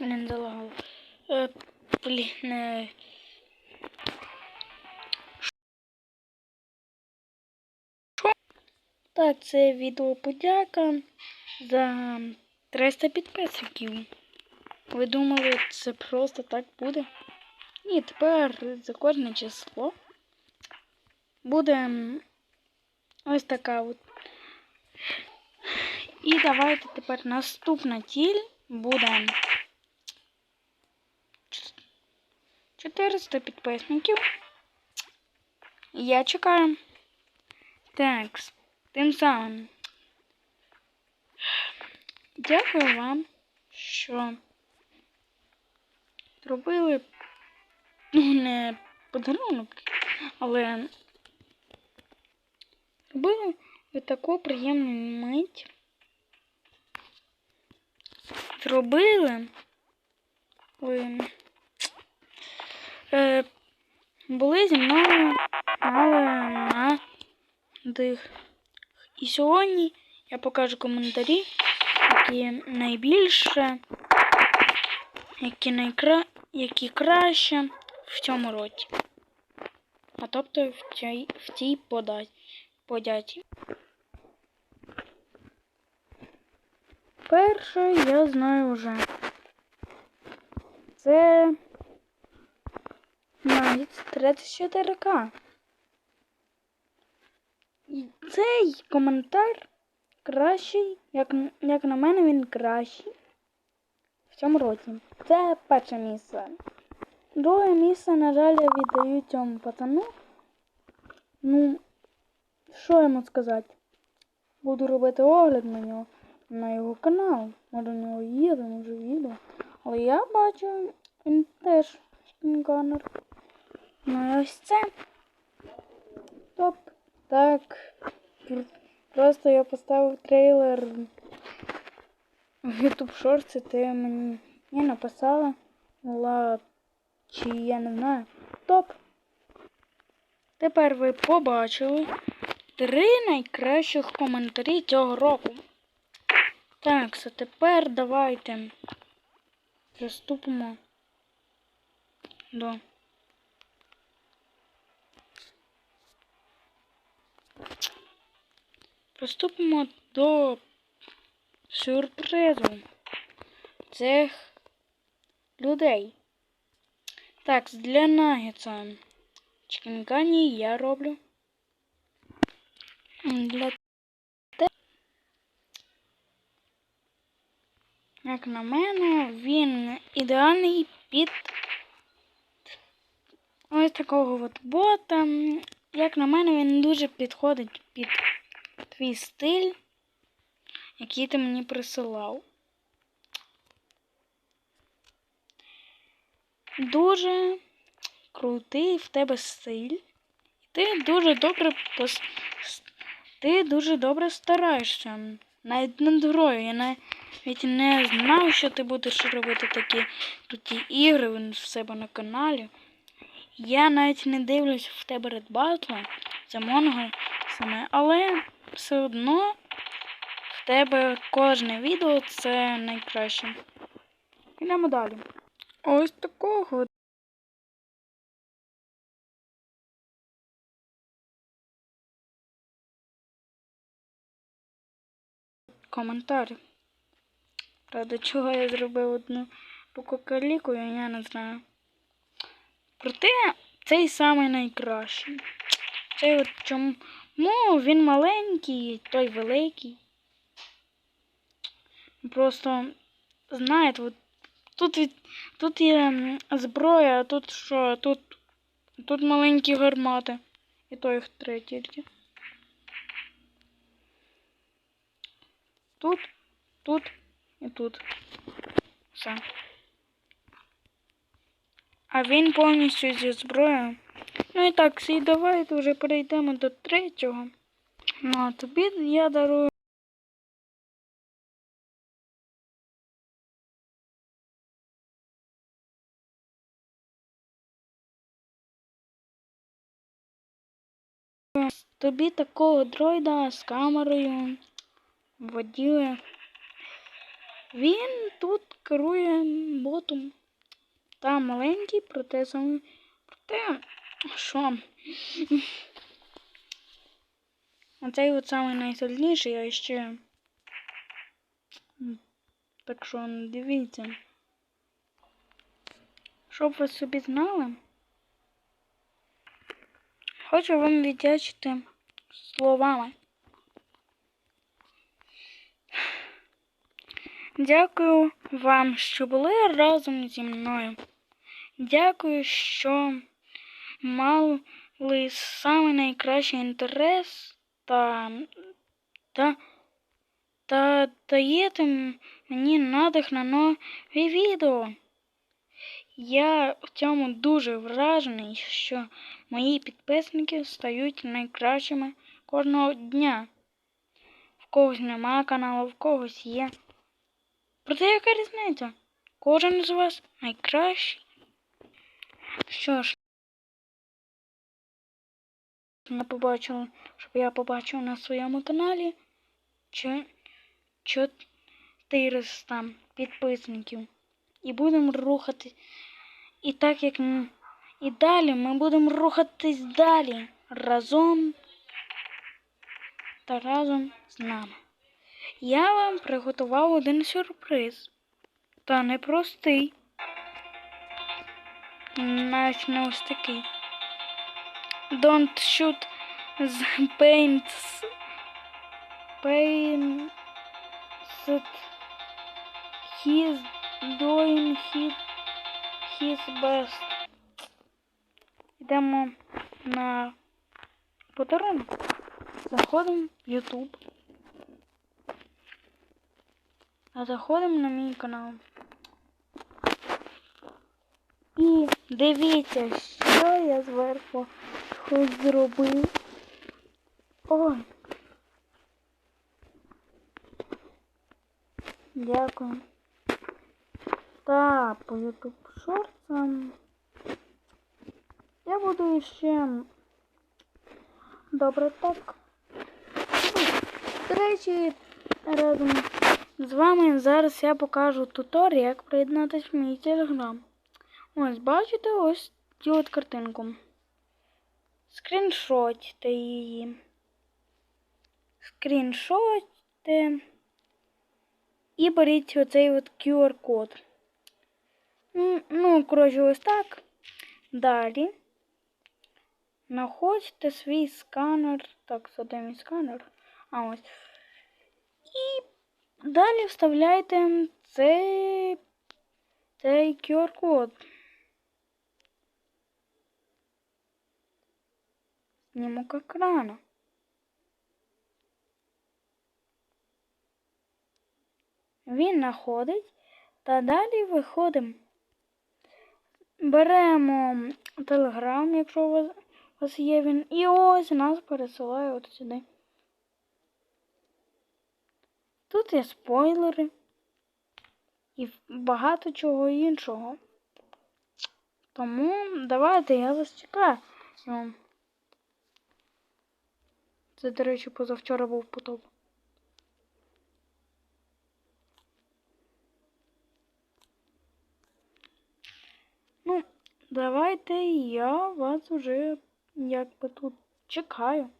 Блін, залагало. Е, блін. Е... Що? Так, це відео подяка за 300 підписників. Ви думали, це просто так буде? Ні, тепер за кожне число буде ось така от. І давайте тепер наступна ціль буде 400 підписників. Я чекаю. Так, тим самим. Дякую вам, що зробили ну, не подарунок, але зробили ви таку приємну мить. Зробили ви е, були зі мною але на дих. І сьогодні я покажу коментарі, які найбільше, які найкра... які краще в цьому році. А тобто в цій, в цій пода... подяті. Перше я знаю вже. Це навіть 34к. І цей коментар кращий, як, як на мене, він кращий в цьому році. Це перше місце. Друге місце, на жаль, я віддаю цьому пацану. Ну, що йому сказати? Буду робити огляд на нього, на його канал. Може, у нього є, може відео. Але я бачу, він теж скінганер. Ну і ось це. Топ. Так. Просто я поставив трейлер в YouTube Shorts, і ти мені не написала. Ла, чи я не знаю. Топ. Тепер ви побачили три найкращих коментарі цього року. Так, а тепер давайте приступимо до. Приступимо до сюрпризу цих людей. Так, для нагетса чекінгані я роблю. Для те, як на мене, він ідеальний під ось такого от бота. Як на мене, він дуже підходить під твій стиль, який ти мені присилав. Дуже крутий в тебе стиль. Ти дуже добре пос... Ти дуже добре стараєшся. Навіть над грою. Я навіть не знав, що ти будеш робити такі круті ігри в себе на каналі. Я навіть не дивлюсь в тебе Red Battle, це Монго саме, але все одно в тебе кожне відео це найкраще. Йдемо далі. Ось такого. Коментар. Правда, чого я зробив одну руку калікою, я не знаю. Проте цей самий найкращий. Цей от чому він маленький, той великий. Просто, знаєте, от тут від, тут є зброя, а тут що? Тут тут маленькі гармати. І то їх три тільки. Тут, тут і тут. Все. А він повністю зі зброєю. Ну і так, і давайте вже перейдемо до третього. Ну, а тобі я дарую. Тобі такого дроїда з камерою воділи. Він тут керує ботом. Та маленький, проте саме. Проте. Що? Оцей от самий найсильніший, а ще. Так що дивіться. Щоб ви собі знали. Хочу вам віддячити словами. Дякую вам, що були разом зі мною. Дякую, що мали самий найкращий інтерес та, та, та даєте мені надих на нові відео. Я в цьому дуже вражений, що мої підписники стають найкращими кожного дня. В когось немає каналу, в когось є. Проте яка різниця? Кожен з вас найкращий. Що ж, я побачила, щоб я побачив на своєму каналі чо- 400 підписників. І будемо рухати. І так як і далі ми будемо рухатись далі разом та разом з нами. Я вам приготував один сюрприз. Та непростий. Навіть не ось такий. Don't shoot the paints. Paints. He's doing his, his best. Йдемо на подарунок. Заходимо в YouTube. А заходимо на мій канал. І дивіться, що я зверху щось зробив. Ой. Дякую. Та по YouTube Shorts я буду ще добре так. До разом з вами зараз я покажу туторіал, як приєднатися в мій телеграм. Ось, бачите, ось цю от картинку. Скріншотьте її. Скріншотьте. І беріть оцей от QR-код. Ну, коротше, ось так. Далі. Находьте свій сканер. Так, де мій сканер? А ось. І далі вставляйте цей, цей QR-код. Знімок екрану. Він знаходить та далі виходимо. Беремо телеграм, якщо у вас, у вас є він, і ось нас пересилає от сюди. Тут є спойлери і багато чого іншого. Тому давайте я вас чекаю. Це, до речі, позавчора був потоп. Ну, давайте я вас вже якби тут чекаю.